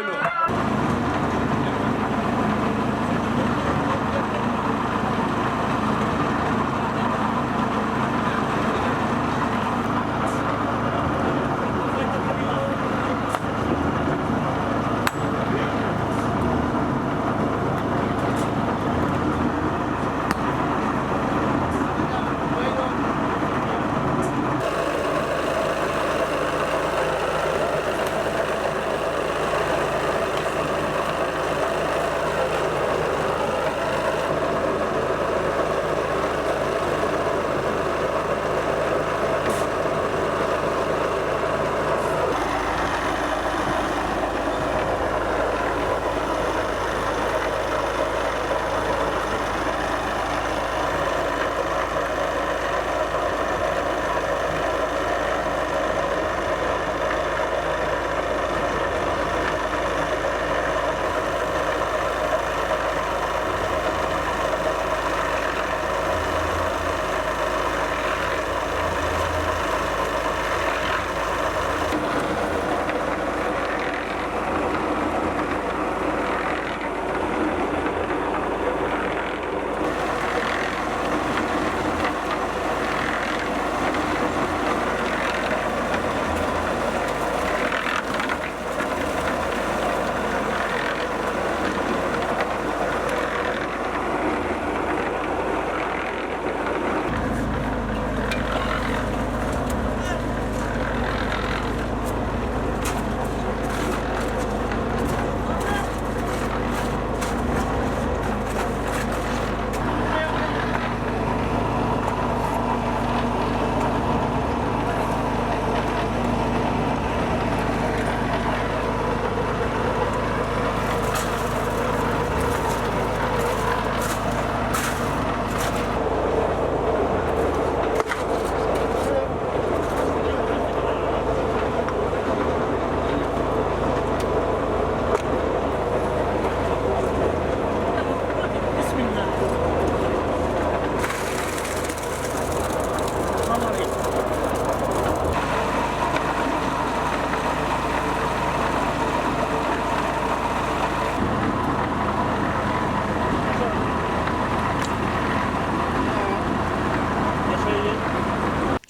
হইল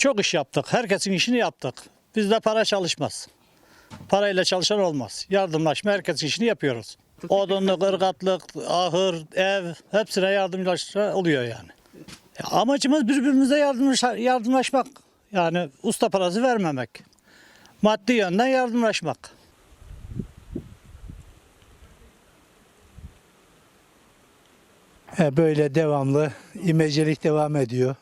Çok iş yaptık. Herkesin işini yaptık. Bizde para çalışmaz. Parayla çalışan olmaz. Yardımlaşma herkesin işini yapıyoruz. Odunluk, ırgatlık, ahır, ev hepsine yardımlaşma oluyor yani. Ya Amacımız birbirimize yardımlaş, yardımlaşmak. Yani usta parası vermemek. Maddi yönden yardımlaşmak. E, Böyle devamlı imecelik devam ediyor.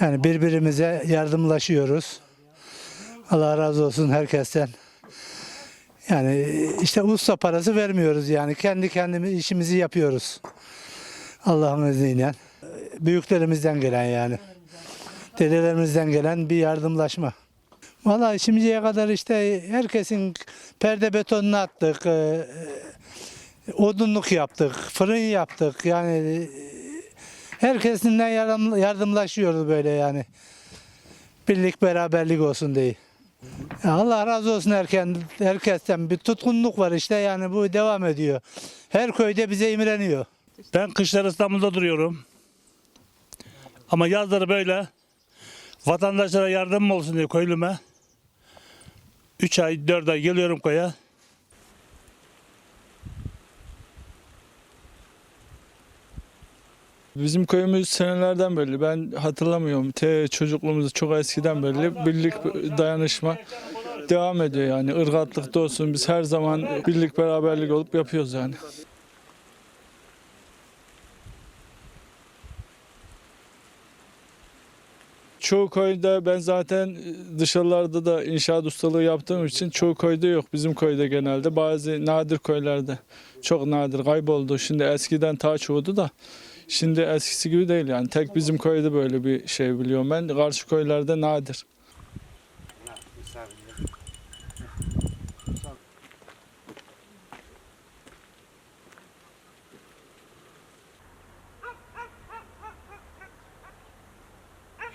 Yani birbirimize yardımlaşıyoruz. Allah razı olsun herkesten. Yani işte usta parası vermiyoruz yani. Kendi kendimiz işimizi yapıyoruz. Allah'ın izniyle. Büyüklerimizden gelen yani. Dedelerimizden gelen bir yardımlaşma. Vallahi şimdiye kadar işte herkesin perde betonunu attık. e, odunluk yaptık, fırın yaptık. Yani e, herkesinden yardım, yardımlaşıyoruz böyle yani. Birlik beraberlik olsun diye. Allah razı olsun herken, herkesten bir tutkunluk var işte yani bu devam ediyor. Her köyde bize imreniyor. Ben kışları İstanbul'da duruyorum. Ama yazları böyle vatandaşlara yardım olsun diye köylüme 3 ay 4 ay geliyorum koya. Bizim köyümüz senelerden beri ben hatırlamıyorum. Te çocukluğumuz çok eskiden beri birlik dayanışma devam ediyor yani. Irgatlıkta olsun biz her zaman birlik beraberlik olup yapıyoruz yani. Çoğu köyde ben zaten dışarılarda da inşaat ustalığı yaptığım için çoğu köyde yok. Bizim köyde genelde bazı nadir köylerde çok nadir kayboldu. Şimdi eskiden ta çoğudu da şimdi eskisi gibi değil yani. Tek bizim köyde böyle bir şey biliyorum ben. Karşı köylerde nadir.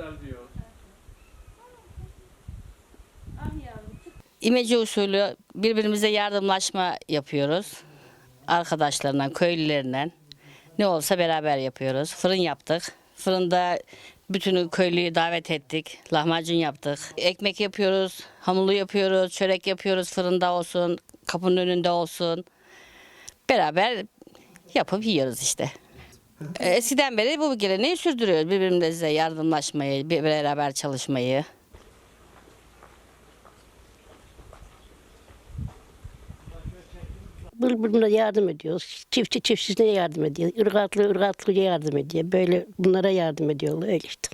Güzel diyor. İmece usulü birbirimize yardımlaşma yapıyoruz. Arkadaşlarından, köylülerinden. Ne olsa beraber yapıyoruz. Fırın yaptık. Fırında bütün köylüyü davet ettik. Lahmacun yaptık. Ekmek yapıyoruz, hamurlu yapıyoruz, çörek yapıyoruz fırında olsun, kapının önünde olsun. Beraber yapıp yiyoruz işte. Eskiden beri bu geleneği sürdürüyoruz. Birbirimize yardımlaşmayı, bir- beraber çalışmayı. birbirine yardım ediyoruz. Çiftçi çiftçisine yardım ediyor. Irgatlı ırgatlıya yardım ediyor. Böyle bunlara yardım ediyorlar öyle işte.